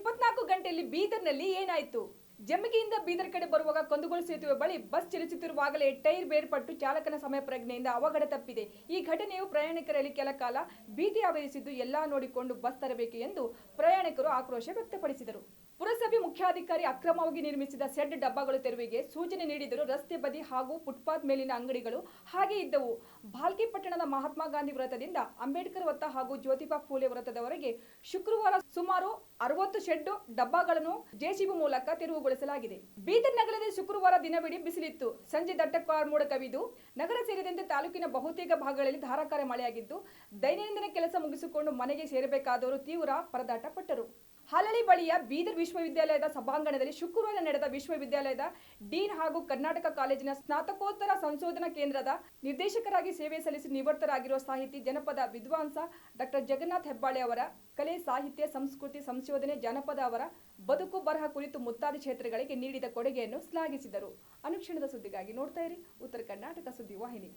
ಇಪ್ಪತ್ನಾಲ್ಕು ಗಂಟೆಯಲ್ಲಿ ಬೀದರ್ನಲ್ಲಿ ಏನಾಯಿತು? ಜಮಗಿಯಿಂದ ಬೀದರ್ ಕಡೆ ಬರುವಾಗ ಕಂದುಗೋಳು ಸೇತುವೆ ಬಳಿ ಬಸ್ ಚಲಿಸುತ್ತಿರುವಾಗಲೇ ಟೈರ್ ಬೇರ್ಪಟ್ಟು ಚಾಲಕನ ಸಮಯ ಪ್ರಜ್ಞೆಯಿಂದ ಅವಘಡ ತಪ್ಪಿದೆ. ಈ ಘಟನೆಯು ಪ್ರಯಾಣಿಕರಲ್ಲಿ ಕೆಲ ಕಾಲ ಭೀತಿ ಆವರಿಸಿದ್ದು ಎಲ್ಲಾ ನೋಡಿಕೊಂಡು ಬಸ್ ತರಬೇಕು ಎಂದು ಪ್ರಯಾಣಿಕರು ಆಕ್ರೋಶ ವ್ಯಕ್ತಪಡಿಸಿದರು. ಪುರಸಭೆ ಮುಖ್ಯಾಧಿಕಾರಿ ಅಕ್ರಮವಾಗಿ ನಿರ್ಮಿಸಿದ ಸೆಡ್ ಡಬ್ಬಗಳು ತೆರವಿಗೆ ಸೂಚನೆ ನೀಡಿದರು ರಸ್ತೆ ಬದಿ ಹಾಗೂ ಫುಟ್ಪಾತ್ ಮೇಲಿನ ಅಂಗಡಿಗಳು ಹಾಗೆ ಇದ್ದವು. ಭಾಲ್ಕಿ ಪಟ್ಟಣದ ಮಹಾತ್ಮ ಗಾಂಧಿ ವೃತ್ತದಿಂದ ಅಂಬೇಡ್ಕರ್ ವೃತ್ತ ಹಾಗೂ ಜ್ಯೋತಿಬಾ ಫೂಲೆ ವೃತ್ತದವರೆಗೆ ಶುಕ್ರವಾರ ಸುಮಾರು ಅರವತ್ತು ಶೆಡ್ ಡಬ್ಬಗಳನ್ನು ಜೆಸಿಬಿ ಮೂಲಕ ತೆರವುಗೊಳಿಸಲಾಗಿದೆ. ಬೀದರ್ ನಗರದಲ್ಲಿ ಶುಕ್ರವಾರ ದಿನವಿಡೀ ಬಿಸಿಲಿತ್ತು. ಸಂಜೆ ದಟ್ಟ ಕಾರ್ಮೋಡ ಕವಿದು. ನಗರ ಸೇರಿದಂತೆ ತಾಲೂಕಿನ ಬಹುತೇಕ ಭಾಗಗಳಲ್ಲಿ ಧಾರಾಕಾರ ಮಳೆಯಾಗಿದ್ದು, ದೈನಂದಿನ ಕೆಲಸ ಮುಗಿಸಿಕೊಂಡು ಮನೆಗೆ ಸೇರಬೇಕಾದವರು ತೀವ್ರ ಪರದಾಟ ಪಟ್ಟರು ಹಲಳಿ ಬಳಿಯ ಬೀದರ್ ವಿಶ್ವವಿದ್ಯಾಲಯದ ಸಭಾಂಗಣದಲ್ಲಿ ಶುಕ್ರವಾರ ನಡೆದ ವಿಶ್ವವಿದ್ಯಾಲಯದ ಡೀನ್ ಹಾಗೂ ಕರ್ನಾಟಕ ಕಾಲೇಜಿನ ಸ್ನಾತಕೋತ್ತರ ಸಂಶೋಧನಾ ಕೇಂದ್ರದ ನಿರ್ದೇಶಕರಾಗಿ ಸೇವೆ ಸಲ್ಲಿಸಿ ನಿವೃತ್ತರಾಗಿರುವ ಸಾಹಿತಿ ಜನಪದ ವಿದ್ವಾಂಸ ಡಾಕ್ಟರ್ ಜಗನ್ನಾಥ್ ಹೆಬ್ಬಾಳೆ ಅವರ ಕಲೆ, ಸಾಹಿತ್ಯ, ಸಂಸ್ಕೃತಿ, ಸಂಶೋಧನೆ, ಜನಪದ ಅವರ ಬದುಕು, ಬರಹ ಕುರಿತು ಮುತ್ತಾದ ಕ್ಷೇತ್ರಗಳಿಗೆ ನೀಡಿದ ಕೊಡುಗೆಯನ್ನು ಶ್ಲಾಘಿಸಿದರು. ಅನುಕ್ಷಣದ ಸುದ್ದಿಗಾಗಿ ನೋಡ್ತಾ ಇರಿ ಉತ್ತರ ಕರ್ನಾಟಕ ಸುದ್ದಿ ವಾಹಿನಿ.